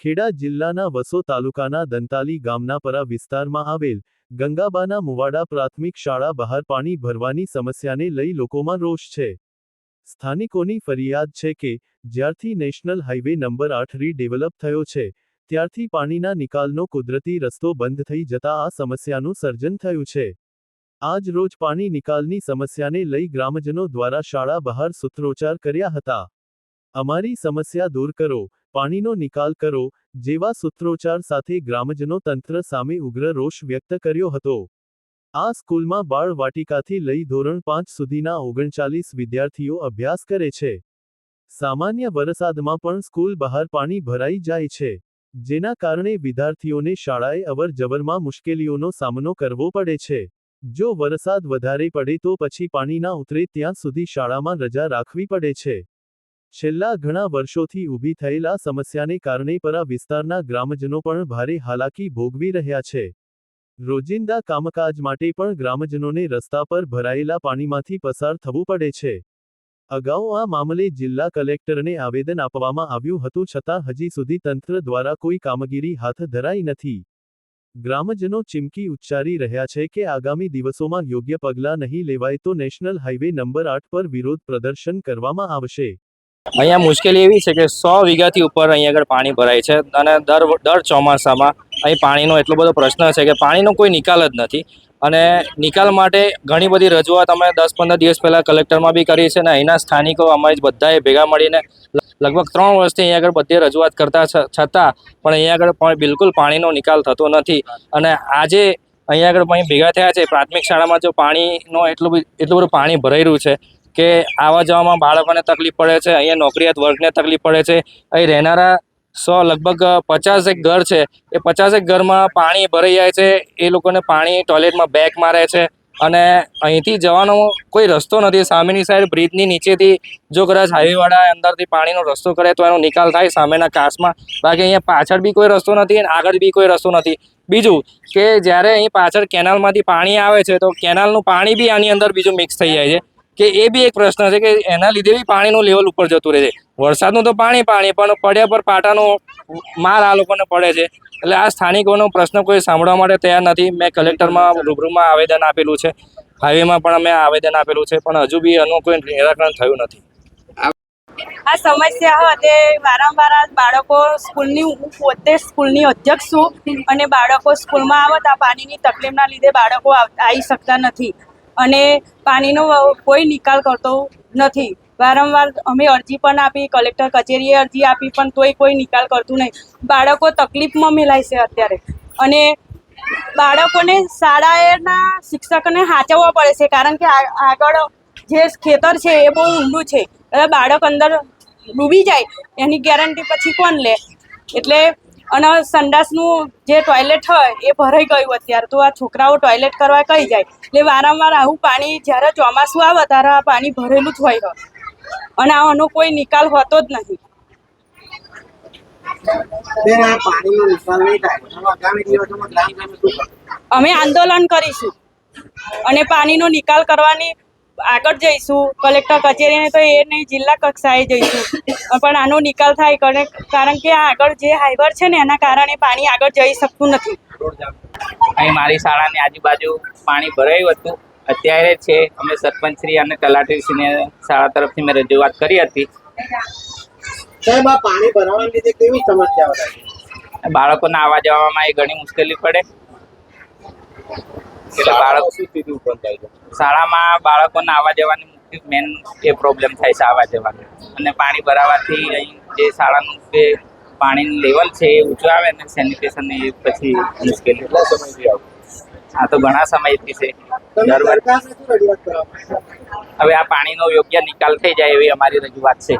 ખેડા જિલ્લાના વસો તાલુકાના દંતાલી ગામના પરા વિસ્તારમાં આવેલ ગંગાબાના મુવાડા પ્રાથમિક શાળા બહાર પાણી ભરવાની સમસ્યાને લઈ લોકોમાં રોષ છે. સ્થાનિકોની ફરિયાદ છે કે, જ્યારથી નેશનલ હાઈવે નંબર આઠ રીડેવલપ થયો છે, ત્યારથી પાણીના નિકાલનો કુદરતી રસ્તો બંધ થઈ જતા આ સમસ્યાનું સર્જન થયું છે. આજ રોજ પાણી નિકાલની સમસ્યાને લઈ ગ્રામજનો દ્વારા શાળા બહાર સૂત્રોચ્ચાર કર્યા હતા. અમારી સમસ્યા દૂર કરો પાણીનો નિકાલ કરો, જેવા સૂત્રોચ્ચાર સાથે ગ્રામજનો તંત્ર સામે ઉગ્ર રોષ વ્યક્ત કર્યો હતો. આ સ્કૂલમાં બાળ વાટિકાથી લઈ ધોરણ પાંચ સુધીના ઓગણચાલીસ વિદ્યાર્થીઓ અભ્યાસ કરે છે. સામાન્ય વરસાદમાં પણ સ્કૂલ બહાર પાણી ભરાઈ જાય છે. જેના કારણે વિદ્યાર્થીઓને શાળાએ અવર જવરમાં મુશ્કેલીઓનો સામનો કરવો પડે છે. જો વરસાદ વધારે પડે તો પછી પાણી ના ઉતરે ત્યાં સુધી શાળામાં રજા રાખવી પડે છે. છેલ્લા ઘણા વર્ષોથી ઊભી થયેલા સમસ્યાને કારણે પરા વિસ્તારના ગ્રામજનો પણ ભારે હાલાકી ભોગવી રહ્યા છે. રોજિંદા કામકાજ માટે પણ ગ્રામજનોને રસ્તા પર ભરાયેલા પાણીમાંથી પસાર થવું પડે છે. અગાઉ આ મામલે જિલ્લા કલેક્ટરને આવેદન આપવામાં આવ્યું હતું છતાં હજી સુધી તંત્ર દ્વારા કોઈ કામગીરી હાથ ધરાઈ નથી. ગ્રામજનો ચીમકી ઉચ્ચારી રહ્યા છે કે આગામી દિવસોમાં યોગ્ય પગલાં નહીં લેવાય તો નેશનલ હાઇવે નંબર આઠ પર વિરોધ પ્રદર્શન કરવામાં આવશે. અહીંયા મુશ્કેલી એવી છે કે સો વીઘાથી ઉપર અહીંયા આગળ પાણી ભરાય છે અને દર દર ચોમાસામાં અહીં પાણીનો એટલો બધો પ્રશ્ન છે કે પાણીનો કોઈ નિકાલ જ નથી. અને નિકાલ માટે ઘણી બધી રજૂઆત અમે દસ પંદર દિવસ પહેલાં કલેક્ટરમાં બી કરી છે અને અહીંના સ્થાનિકો અમે બધાએ ભેગા મળીને લગભગ ત્રણ વર્ષથી અહીંયા આગળ બધે રજૂઆત કરતા છતાં પણ અહીંયા આગળ બિલકુલ પાણીનો નિકાલ થતો નથી. અને આજે અહીંયા આગળ ભેગા થયા છે. પ્રાથમિક શાળામાં જો પાણીનો એટલું એટલું બધું પાણી ભરાઈ રહ્યું છે કે આવવા જવામાં બાળકોને તકલીફ પડે છે, અહીંયા નોકરિયાત વર્ગને તકલીફ પડે છે. અહીં રહેનારા સો, લગભગ પચાસેક ઘર છે. એ પચાસેક ઘરમાં પાણી ભરાઈ જાય છે. એ લોકોને પાણી ટોયલેટમાં બેક મારે છે. અને અહીંથી જવાનો કોઈ રસ્તો નથી. સામેની સાઈડ બ્રિજની નીચેથી જો કદાચ હાઈવેવાળા અંદરથી પાણીનો રસ્તો કરે તો એનો નિકાલ થાય સામેના કાસમાં બાકી અહીંયા પાછળ બી કોઈ રસ્તો નથી અને આગળ બી કોઈ રસ્તો નથી. બીજું કે જ્યારે અહીં પાછળ કેનાલમાંથી પાણી આવે છે તો કેનાલનું પાણી બી આની અંદર બીજું મિક્સ થઈ જાય છે. કે એ બી એક પ્રશ્ન છે કે એના લીધે બી પાણીનું લેવલ ઉપર જતું રહે છે. વરસાદનું તો પાણી પાણી, પણ પડ્યા પર પાટાનો માર આ લોકોને પડે છે. એટલે આ સ્થાનિકોનો પ્રશ્ન કોઈ સાંભળવા માટે તૈયાર નથી. મેં કલેક્ટરમાં રૂબરૂમાં આવેદન આપેલું છે. હાઈવેમાં પણ અમે આવેદન આપેલું છે, પણ હજુ બી એનું કોઈ નિરાકરણ થયું નથી. આ સમસ્યા તે વારંવાર બાળકો સ્કૂલની, હું પોતે સ્કૂલની અધ્યક્ષ છું અને બાળકો સ્કૂલમાં આવતા પાણીની તકલીફના લીધે બાળકો આવી શકતા નથી. અને પાણીનો કોઈ નિકાલ કરતો નથી. વારંવાર અમે અરજી પણ આપી, કલેક્ટર કચેરીએ અરજી આપી, પણ તોય કોઈ નિકાલ કરતું નહીં. બાળકો તકલીફમાં મેલાય છે અત્યારે. અને બાળકોને શાળાના શિક્ષકોને સાચવવા પડે છે, કારણ કે આગળ જે ખેતર છે એ બહુ ઊંડું છે. બાળક અંદર ડૂબી જાય, એની ગેરંટી પછી કોણ લે? એટલે અને સંડાસનું જે ટોયલેટ હોય એ ભરાઈ ગયું અત્યારે. તો આ છોકરાઓ ટોયલેટ કરવા કઈ જાય? એટલે વારંવાર આવું પાણી જ્યારે ચોમાસું આવે ત્યારે આ પાણી ભરેલું જ હોય. અને આનો કોઈ નિકાલ હોતો જ નથી? અમે આંદોલન કરીશું. અને પાણીનો નિકાલ કરવાની આગળ જઈશું. કલેક્ટર કચેરીને તો એ નહીં જિલ્લા કક્ષાએ જઈશું. પણ આનો નિકાલ થાય કારણ કારણ કે આ આગળ જે હાઈવર છે ને એના કારણે પાણી આગળ જઈ શકતું નથી. અહીં મારી શાળાની આજુબાજુ પાણી ભરાયું હતું. અત્યારે છે અમે સરપંચશ્રી અને તલાટીશ્રીને શાળા તરફથી મેં રજૂઆત કરી હતી. સાહેબ આ પાણી ભરાવાના લીધે કેવી સમસ્યાઓ થાય બાળકોને આવવા જવામાં એ ઘણી મુશ્કેલી પડે. એટલે બાળકો શાળામાં બાળકોને આવવા જવાની મુખ્ય મેન એ પ્રોબ્લેમ થાય છે આવવા જવાની. અને પાણી ભરાવાથી અહીં જે શાળાનું જે પાણીનું લેવલ છે એ ઊંચું આવે ને સેનિટેશન એ પછી મુશ્કેલી. આ તો ઘણા સમયથી છે? હવે આ પાણીનો યોગ્ય નિકાલ થઈ જાય એવી અમારી રજૂઆત છે.